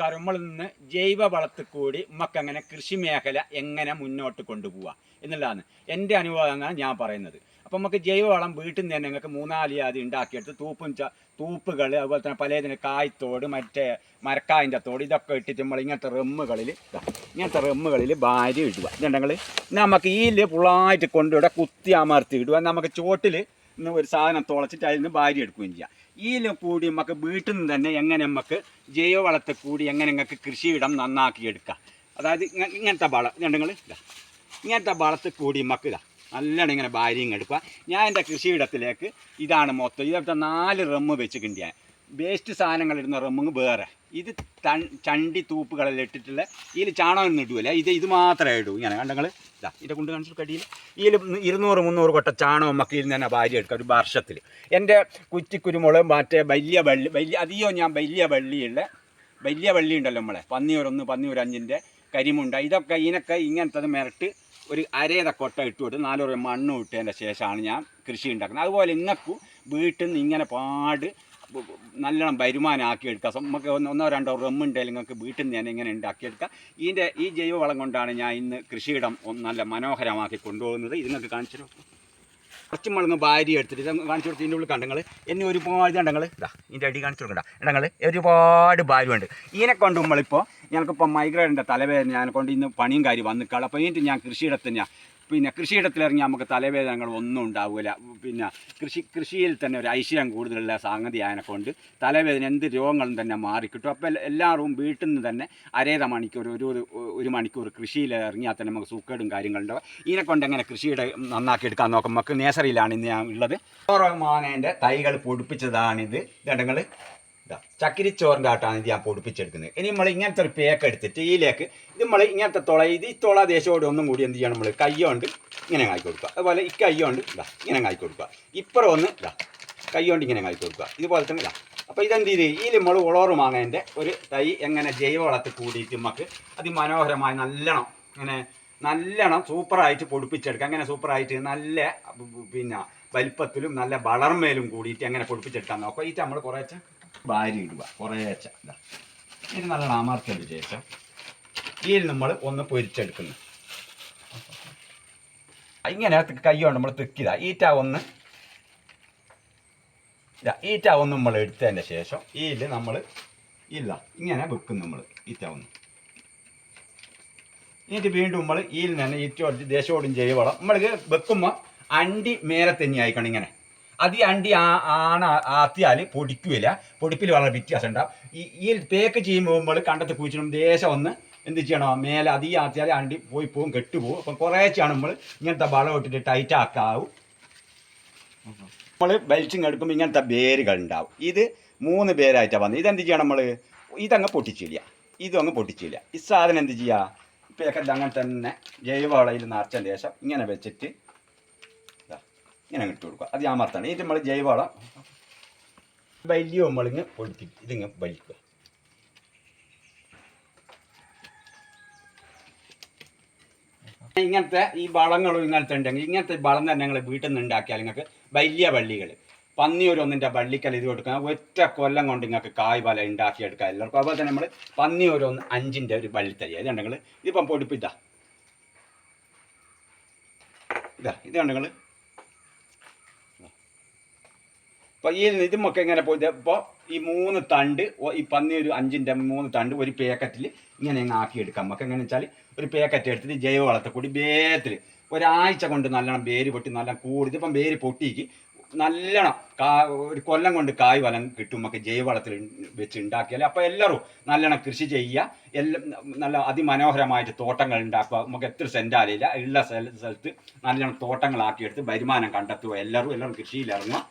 നമസ്കാരം നിന്ന് ജൈവ വളത്തിൽ കൂടി നമുക്ക് അങ്ങനെ കൃഷി മേഖല എങ്ങനെ മുന്നോട്ട് കൊണ്ടുപോവാം എന്നുള്ളതാണ് എന്റെ അനുഭവമാണ് ഞാൻ പറയുന്നത്. അപ്പം നമുക്ക് ജൈവവളം വീട്ടിൽ നിന്ന് തന്നെ നിങ്ങൾക്ക് മൂന്നാൽ ജാതി ഉണ്ടാക്കിയെടുത്ത് തൂപ്പും തൂപ്പുകൾ അതുപോലെ തന്നെ പലതിന് കായ്ത്തോട് മറ്റേ മരക്കായന്റെ തോട് ഇതൊക്കെ ഇട്ടിട്ട് നമ്മൾ ഇങ്ങനത്തെ റമ്മുകളിൽ ഇങ്ങനത്തെ റമ്മുകളിൽ ഭാര്യ ഇടുക. എന്നുണ്ടെങ്കിൽ നമുക്ക് ഈൽ ഫുള്ളായിട്ട് കൊണ്ടുവിടെ കുത്തി അമർത്തി ഇടുക. നമുക്ക് ചോട്ടിൽ ഇന്ന് ഒരു സാധനം തുളച്ചിട്ട് അതിൽ നിന്ന് ഭാര്യ എടുക്കുകയും ചെയ്യാം. ഈൽ കൂടി നമുക്ക് വീട്ടിൽ നിന്ന് തന്നെ എങ്ങനെ നമുക്ക് ജൈവവളത്തെ കൂടി എങ്ങനെ നിങ്ങൾക്ക് കൃഷിയിടം നന്നാക്കി എടുക്കാം. അതായത് ഇങ്ങനത്തെ വളം രണ്ടുങ്ങൾ ഇതാ. ഇങ്ങനത്തെ വളത്തിൽ കൂടി നമുക്ക് ഇതാ നല്ലോണം ഇങ്ങനെ ഭാര്യയും എടുക്കുക ഞാൻ എന്റെ കൃഷിയിടത്തിലേക്ക് ഇതാണ് മൊത്തം. ഇതൊക്കെ നാല് റമ്മ് വെച്ചിട്ടുണ്ട് ഞാൻ വേസ്റ്റ് സാധനങ്ങൾ ഇടുന്ന റമ്മു വേറെ. ഇത് ചണ്ടി തൂപ്പുകളെല്ലാം ഇട്ടിട്ടുള്ള ഇതിൽ ചാണകം ഇടുവല്ല ഇത് ഇത് മാത്രമേ ഇടൂ. ഇങ്ങനെ കണ്ടങ്ങൾ ഇതാ ഇതിന്റെ കൊണ്ട് കാണിച്ചു കടിയിൽ ഇതിൽ ഇരുന്നൂറ് മുന്നൂറ് കൊട്ട ചാണകം നമുക്ക് നിന്ന് തന്നെ ഭാര്യ എടുക്കുക ഒരു വർഷത്തിൽ എന്റെ കുറ്റിക്കുരുമുളക് മറ്റേ വലിയ വള്ളി വലിയ അധികം ഞാൻ വലിയ വള്ളിയുള്ള വലിയ വള്ളി ഉണ്ടല്ലോ നമ്മളെ. പന്നിയൂരൊന്ന് പന്നിയൂരഞ്ചിന്റെ കരിമുണ്ട. ഇതൊക്കെ ഇതിനൊക്കെ ഇങ്ങനത്തത് മിരട്ട് ഒരു അരേത കൊട്ട ഇട്ട് കൊടുത്ത് നാലോ മണ്ണ് ഇട്ടതിന്റെ ശേഷമാണ് ഞാൻ കൃഷി ഉണ്ടാക്കുന്നത്. അതുപോലെ ഇങ്ങക്കും വീട്ടിൽ നിന്ന് ഇങ്ങനെ പാട് നല്ലോണം വരുമാനമാക്കി എടുക്കാം നമുക്ക് ഒന്നോ രണ്ടോ റമ്മുണ്ടെങ്കിൽ നിങ്ങൾക്ക് വീട്ടിൽ നിന്ന് ഞാൻ ഇങ്ങനെ ഉണ്ടാക്കിയെടുക്കുക ഇതിന്റെ ഈ ജൈവവളം കൊണ്ടാണ് ഞാൻ ഇന്ന് കൃഷിയിടം നല്ല മനോഹരമാക്കി കൊണ്ടുപോകുന്നത്. ഇത് നിങ്ങൾക്ക് കാണിച്ചു. കുറച്ച് മുളങ്ങ് ഭാര്യ എടുത്തിട്ട് കാണിച്ചു കൊടുത്ത് ഇതിന്റെ ഉള്ളിൽ കണ്ടങ്ങൾ എന്നെ ഒരുപാട് കണ്ടങ്ങൾ ഇതാ ഇതിന്റെ അടി കാണിച്ചു കൊടുക്കണ്ട. ഇടങ്ങൾ ഒരുപാട് ഭാര്യമുണ്ട് ഇതിനെ കൊണ്ട് നമ്മളിപ്പോൾ ഞങ്ങൾക്കിപ്പോൾ മൈഗ്രേഡിന്റെ തലവേദന ഞാൻ കൊണ്ട് ഇന്ന് പണിയും കാര്യം വന്നിക്കാൾ അപ്പോൾ ഇതിന്റെ ഞാൻ കൃഷിയിടത്ത് ഞാൻ പിന്നെ കൃഷിയിടത്തിലിറങ്ങി നമുക്ക് തലവേദനകൾ ഒന്നും ഉണ്ടാവില്ല പിന്നെ കൃഷി കൃഷിയിൽ തന്നെ ഒരു ഐശ്വര്യം കൂടുതലുള്ള സംഗതി കൊണ്ട് തലവേദന എന്ത് രോഗങ്ങളും തന്നെ മാറിക്കിട്ടും. അപ്പോൾ എല്ലാവരും വീട്ടിൽ നിന്ന് തന്നെ അരേത മണിക്കൂർ ഒരു ഒരു മണിക്കൂർ കൃഷിയിൽ ഇറങ്ങിയാൽ തന്നെ നമുക്ക് സൂക്കേടും കാര്യങ്ങളുണ്ടാവും ഇതിനെ കൊണ്ട് എങ്ങനെ കൃഷിയുടെ നന്നാക്കി എടുക്കാൻ നോക്കാം. നമുക്ക് നേസറിയിലാണ് ഇന്ന് ഞാൻ ഉള്ളത്. ഓരോ മാങ്ങേന്റെ തൈകൾ പൊടിപ്പിച്ചതാണിത്. ഇതങ്ങൾ ഇതാ ചക്കിരിച്ചോറിന്റെ ആട്ടാണ് ഇത് ഞാൻ പൊടിപ്പിച്ചെടുക്കുന്നത്. ഇനി നമ്മൾ ഇങ്ങനത്തെ ഒരു പേക്ക് എടുത്തിട്ട് ഇതിലേക്ക് ഇത് നമ്മൾ ഇങ്ങനത്തെ തുള ഇത് ഈ തുള ദേശോട് ഒന്നും കൂടി എന്ത് ചെയ്യണം നമ്മൾ കയ്യോണ്ട് ഇങ്ങനെ കാക്കി കൊടുക്കുക. അതുപോലെ ഈ കയ്യോണ്ട് ഇതാ ഇങ്ങനെ കാക്കി കൊടുക്കുക. ഇപ്പുറം ഒന്ന് ഇതാ കയ്യോണ്ട് ഇങ്ങനെ കാക്കി കൊടുക്കുക. ഇതുപോലെ തന്നെ ഇതാ. അപ്പോൾ ഇതെന്ത് ചെയ്ത് ഈ നമ്മൾ ഉളോറ് മാങ്ങേന്റെ ഒരു തൈ എങ്ങനെ ജൈവവളത്തിൽ കൂടിയിട്ട് നമുക്ക് അതിമനോഹരമായി നല്ലോണം ഇങ്ങനെ നല്ലോണം സൂപ്പറായിട്ട് പൊടിപ്പിച്ചെടുക്കുക. അങ്ങനെ സൂപ്പറായിട്ട് നല്ല പിന്നെ വലിപ്പത്തിലും നല്ല വളർമേലും കൂടിയിട്ട് അങ്ങനെ പൊടിപ്പിച്ചെടുക്കാൻ നോക്കുക. ഇത് നമ്മൾ കുറേശ്ശെ ഭാര്യ ഇടുക കുറേശ്ശെ ഇതാ നല്ല അമർത്തിയതിന് ശേഷം ഇതിൽ നമ്മൾ ഒന്ന് പൊരിച്ചെടുക്കുന്നു. ഇങ്ങനെ കൈ കൊണ്ട് നമ്മൾ തിക്കിത ഈറ്റ ഒന്ന്. ഈറ്റ ഒന്ന് നമ്മൾ എടുത്തതിന്റെ ശേഷം ഇതിൽ നമ്മൾ ഇല്ല ഇങ്ങനെ വെക്കും നമ്മൾ ഈറ്റ ഒന്ന്. എന്നിട്ട് വീണ്ടും നമ്മൾ ഇതിൽ തന്നെ ഈറ്റോട് ദേശോടും ജൈവവളം നമ്മൾക്ക് വെക്കുമ്പോൾ അണ്ടി മേലെ തന്നെ ആയിക്കണം ഇങ്ങനെ. അത് ഈ അണ്ടി ആ ആണ് ആത്തിയാൽ പൊടിക്കില്ല പൊടിപ്പിൽ വളരെ വ്യത്യാസം ഉണ്ടാവും ഈ ഈ പേക്ക് ചെയ്യുമ്പോൾ കണ്ടത്ത് കുഴിച്ചിടും. ദേശം ഒന്ന് എന്ത് ചെയ്യണം മേലെ അത് ആത്തിയാൽ അണ്ടി പോയി പോകും കെട്ടുപോകും അപ്പം കുറേച്ചാണ് നമ്മൾ ഇങ്ങനത്തെ വളം ഇട്ടിട്ട് ടൈറ്റ് ആക്കാവും. നമ്മൾ ബെൽറ്റിങ് എടുക്കുമ്പോൾ ഇങ്ങനത്തെ വേരുകൾ ഉണ്ടാവും. ഇത് മൂന്ന് പേരായിട്ടാണ് വന്നത്. ഇതെന്ത് ചെയ്യണം നമ്മൾ ഇതങ്ങ് പൊട്ടിച്ചില്ല ഇതും അങ്ങ് പൊട്ടിച്ചില്ല ഈ സാധനം എന്ത് ചെയ്യുക? ഇപ്പോഴൊക്കെ അങ്ങനെ തന്നെ ജൈവവളയിൽ നിറച്ച ശേഷം ഇങ്ങനെ വെച്ചിട്ട് ഇങ്ങനെ ഇട്ട് കൊടുക്കുക. അത് അമർത്താണ് ഇത് നമ്മൾ ജൈവവളം വലിയ നമ്മളിങ്ങ് പൊടിത്തി ഇതിങ്ങ് വലിക്കുക. ഇങ്ങനത്തെ ഈ വളങ്ങളും ഇങ്ങനത്തെ ഉണ്ടെങ്കിൽ ഇങ്ങനത്തെ വളം തന്നെ ഞങ്ങൾ വീട്ടിൽ നിന്ന് ഉണ്ടാക്കിയാൽ നിങ്ങൾക്ക് വലിയ വള്ളികൾ പന്നിയൂരൊന്നിന്റെ വള്ളിക്കൽ ഇത് കൊടുക്കുക ഒറ്റ കൊല്ലം കൊണ്ട് നിങ്ങൾക്ക് കായ് വല ഉണ്ടാക്കിയെടുക്കുക എല്ലാവർക്കും. അതുപോലെ തന്നെ നമ്മൾ പന്നി ഒരു ഒന്ന് അഞ്ചിന്റെ ഒരു വള്ളിത്തരി. ഇതുണ്ടെങ്കിൽ ഇതിപ്പം പൊടിപ്പിട്ടാ ഇതാ ഇതുണ്ടെങ്കിൽ അപ്പോൾ ഈ ഇതുമൊക്കെ എങ്ങനെ പോയി. ഇപ്പോൾ ഈ മൂന്ന് തണ്ട് ഈ പന്നി ഒരു അഞ്ചിന്റെ മൂന്ന് തണ്ട് ഒരു പേക്കറ്റിൽ ഇങ്ങനെ അങ്ങ് ആക്കിയെടുക്കാം. നമുക്ക് എങ്ങനെ വെച്ചാൽ ഒരു പേക്കറ്റ് എടുത്തിട്ട് ജൈവ വളർത്തക്കൂടി കൂടി വേഗത്തിൽ ഒരാഴ്ച കൊണ്ട് നല്ലോണം വേര് പൊട്ടി നല്ല കൂടി ഇതിപ്പം വേര് പൊട്ടിക്ക് നല്ലോണം കാ ഒരു കൊല്ലം കൊണ്ട് കായ് വലം കിട്ടും നമുക്ക് ജൈവവളത്തിൽ വെച്ച് ഉണ്ടാക്കിയാൽ അപ്പോൾ എല്ലാവരും നല്ലോണം കൃഷി ചെയ്യുക. എല്ലാം നല്ല അതിമനോഹരമായിട്ട് തോട്ടങ്ങൾ ഉണ്ടാക്കുക. നമുക്ക് എത്ര സെന്റാലില്ല ഉള്ള സ്ഥല- സ്ഥലത്ത് നല്ലോണം തോട്ടങ്ങളാക്കിയെടുത്ത് വരുമാനം കണ്ടെത്തുക. എല്ലാവരും എല്ലാവരും കൃഷിയിൽ ഇറങ്ങുക